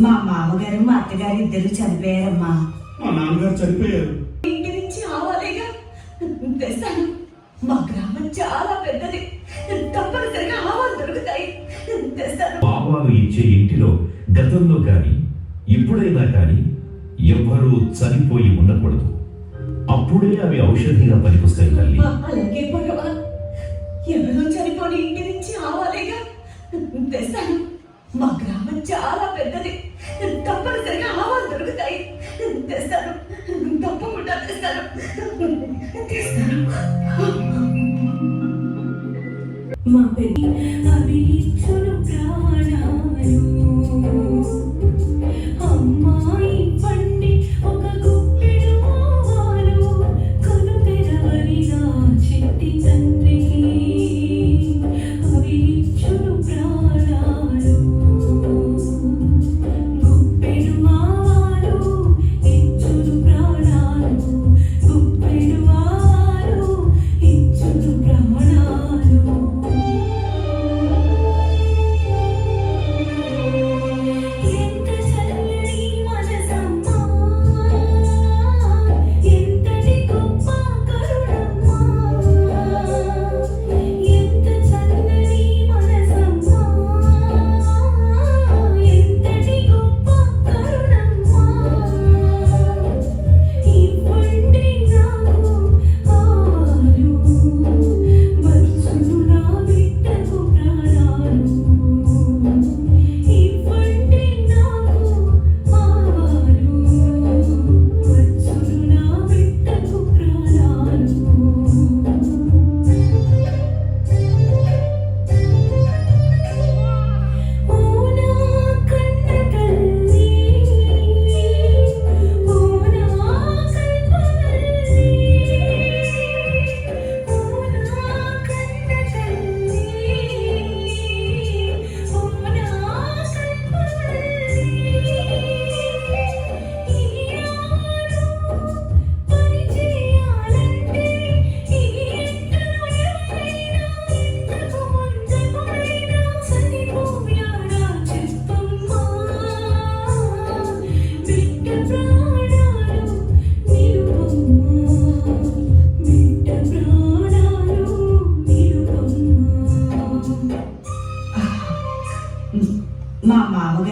మా మామగారు మా అత్తగారు ఇద్దరు చనిపోయారమ్మా. మా నాన్నగారు చనిపోయారు. ఇంటి నుంచి ఆవాలేగా తెస్తాను. మా గ్రామం చాలా పెద్దది. తప్పనిసరిగా ఆవాలు దొరుకుతాయి. తెస్తాను. బాబాలు ఇచ్చే ఇంటిలో గతంలో గాని ఇప్పుడైనా కాని ఎవ్వరూ చనిపోయి ఉండకూడదు. అప్పుడే అవి ఔషధిగా పనికొస్తాయి తల్లి. అలాగే భగవాన్ ఎవరో చనిపోని ఇంటి నుంచి ఆవాలేగా తెస్తాను. మా గ్రామం చాలా పెద్దది. తప్పనిసరిగా ఆవాలు దొరుకుతాయి. తెస్తాను తప్పకుండా తెస్తాను తెస్తాను మా పెళ్ళి అవి ఇచ్చును ప్రాణాలు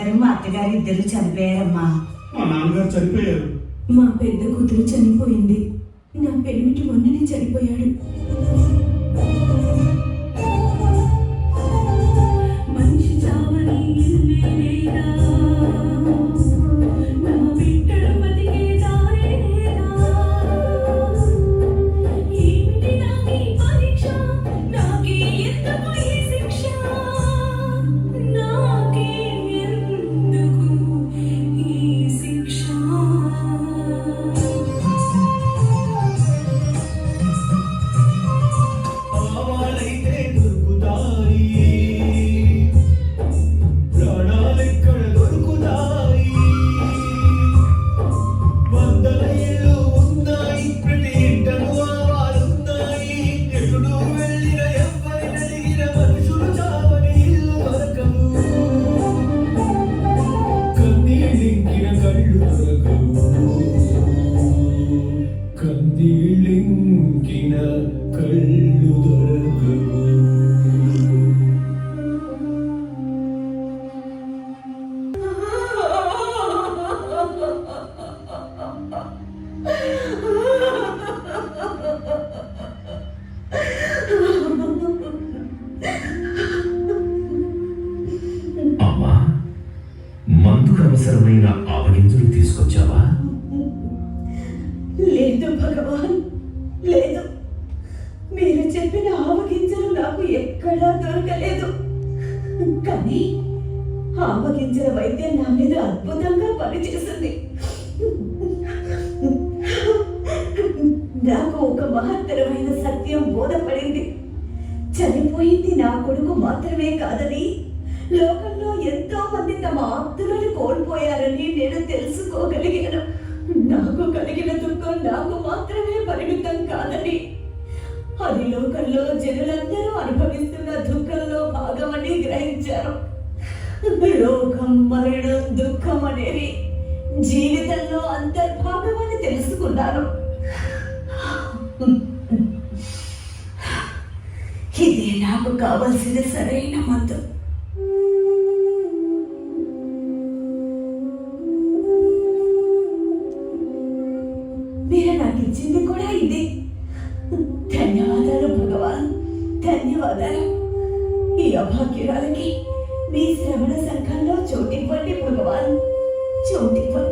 మామగారు మా అత్తగారు ఇద్దరు చనిపోయారమ్మా. మా నాన్నగారు చనిపోయారు. మా పెద్ద కూతురు చనిపోయింది. నా పెనిమిటి మొన్ననే చనిపోయాడు. ఆవగింజలు తీసుకొచ్చావా? లేదు భగవాన్ లేదు. మీరు చెప్పిన ఆవగింజలు నాకు ఎక్కడా దొరకలేదు. కానీ ఆవగింజల వైద్యం నా మీద అద్భుతంగా పనిచేసింది. నాకు ఒక మహత్తరమైన సత్యం బోధపడింది. చనిపోయింది నా కొడుకు మాత్రమే కాదని లోకంలో ఎంతో మంది తమ ఆప్తులను కోల్పోయారని నేను తెలుసుకోగలిగాను. నాకు కలిగిన దుఃఖం నాకు మాత్రమే పరిమితం కాదని. అది లోకంలో జనులందరూ అనుభవిస్తున్న దుఃఖంలో భాగమని గ్రహించారు. లోకం మరణం దుఃఖం అనేది జీవితంలో అంతర్భాగమని తెలుసుకున్నాను ఇదే నాకు కావలసిన సరైన మందు. జరిగింది ధన్యవాదాలు భగవాన్. ధన్యవాదాలు. ఈ అభాగ్యురాలకి మీ శ్రవణ సంఘంలో చోటివ్వండి భగవాన్. చోటివ్వండి